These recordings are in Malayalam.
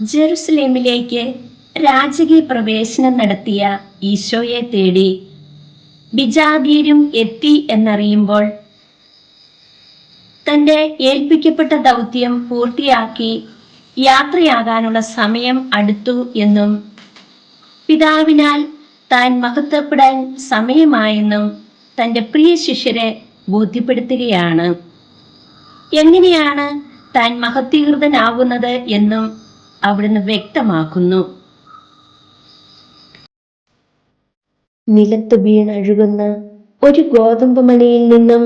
ജെറുസലേമിലേക്ക് രാജകീയ പ്രവേശനം നടത്തിയ ഈശോയെ തേടി ബിജാഗീരും എത്തി എന്നറിയുമ്പോൾ തന്റെ ഏൽപ്പിക്കപ്പെട്ട ദൗത്യം പൂർത്തിയാക്കി യാത്രയാകാനുള്ള സമയം അടുത്തു എന്നും പിതാവിനാൽ താൻ മഹത്വപ്പെടാൻ സമയമായെന്നും തന്റെ പ്രിയ ശിഷ്യരെ ബോധ്യപ്പെടുത്തുകയാണ്. എങ്ങനെയാണ് താൻ മഹത്വീകൃതനാവുന്നത് എന്നും അവിടുന്ന് വ്യക്തമാക്കുന്നു. നിലത്ത് വീണഴുകുന്ന ഒരു ഗോതമ്പ് മണിയിൽ നിന്നും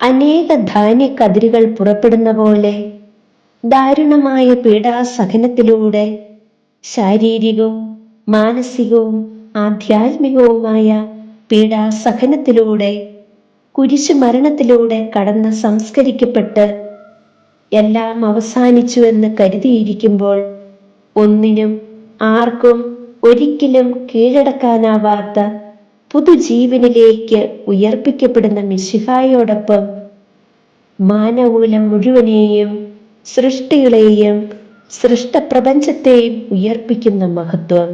അനേക ധാന്യക്കതിരുകൾ പുറപ്പെടുന്ന പോലെ ദാരുണമായ പീഡാസഹനത്തിലൂടെ ശാരീരികവും മാനസികവും ആധ്യാത്മികവുമായ പീഡാസഹനത്തിലൂടെ കുരിശു മരണത്തിലൂടെ കടന്ന് സംസ്കരിക്കപ്പെട്ട് എല്ലാം അവസാനിച്ചുവെന്ന് കരുതിയിരിക്കുമ്പോൾ ഒന്നിനും ആർക്കും ഒരിക്കലും കീഴടക്കാനാവാത്ത പുതുജീവനിലേക്ക് ഉയർപ്പിക്കപ്പെടുന്ന മിശിഹായോടൊപ്പം മാനവൂലം മുഴുവനെയും സൃഷ്ടികളെയും സൃഷ്ടപ്രപഞ്ചത്തെയും ഉയർപ്പിക്കുന്ന മഹത്വം.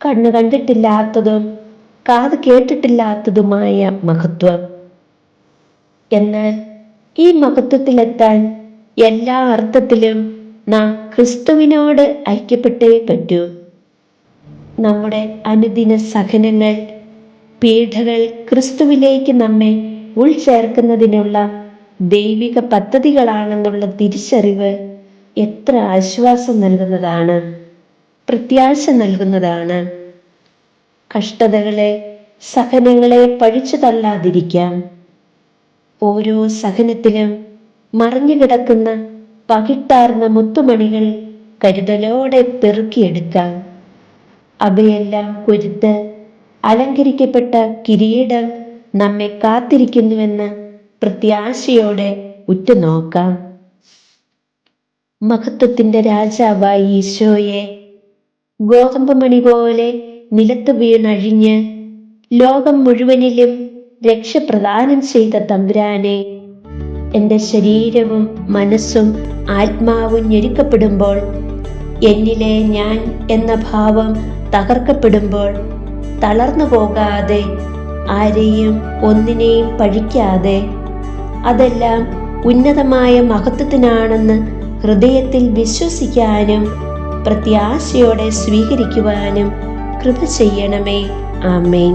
കണ്ണു കണ്ടിട്ടില്ലാത്തതും കാത് കേട്ടിട്ടില്ലാത്തതുമായ മഹത്വം. എന്നാൽ ഈ മഹത്വത്തിലെത്താൻ എല്ലാ അർത്ഥത്തിലും നാം ക്രിസ്തുവിനോട് ഐക്യപ്പെട്ടേ പറ്റൂ. നമ്മുടെ അനുദിന സഹനങ്ങൾ പീഠകൾ ക്രിസ്തുവിലേക്ക് നമ്മെ ഉൾചേർക്കുന്നതിനുള്ള ദൈവിക പദ്ധതികളാണെന്നുള്ള തിരിച്ചറിവ് എത്ര ആശ്വാസം നൽകുന്നതാണ് പ്രത്യാശ നൽകുന്നതാണ്. കഷ്ടതകളെ സഹനങ്ങളെ പഴിച്ചു തള്ളാതിരിക്കാം. ഓരോ സഹനത്തിലും മറിഞ്ഞുകിടക്കുന്ന പകിട്ടാർന്ന മുത്തുമണികൾ കരുതലോടെ പെറുക്കിയെടുക്കാം അവയെല്ലാം കൊരുത്ത് അലങ്കരിക്കപ്പെട്ട കിരീടം നമ്മെ കാത്തിരിക്കുന്നുവെന്ന് പ്രത്യാശയോടെ ഉറ്റുനോക്കാം. മഹത്വത്തിന്റെ രാജാവായി ഈശോയെ ഗോതമ്പ് മണി പോലെ നിലത്ത് വീണഴിഞ്ഞ് ലോകം മുഴുവനിലും രക്ഷ പ്രദാനം ചെയ്ത തമ്പുരാനെ എന്റെ ശരീരവും മനസ്സും ആത്മാവും ഞെരുക്കപ്പെടുമ്പോൾ എന്നിലെ ഞാൻ എന്ന ഭാവം തകർക്കപ്പെടുമ്പോൾ തളർന്നു പോകാതെ ആരെയും ഒന്നിനെയും പഴിക്കാതെ അതെല്ലാം ഉന്നതമായ മഹത്വത്തിനാണെന്ന് ഹൃദയത്തിൽ വിശ്വസിക്കാനും പ്രത്യാശയോടെ സ്വീകരിക്കുവാനും കൃപ ചെയ്യണമേ. ആമേൻ.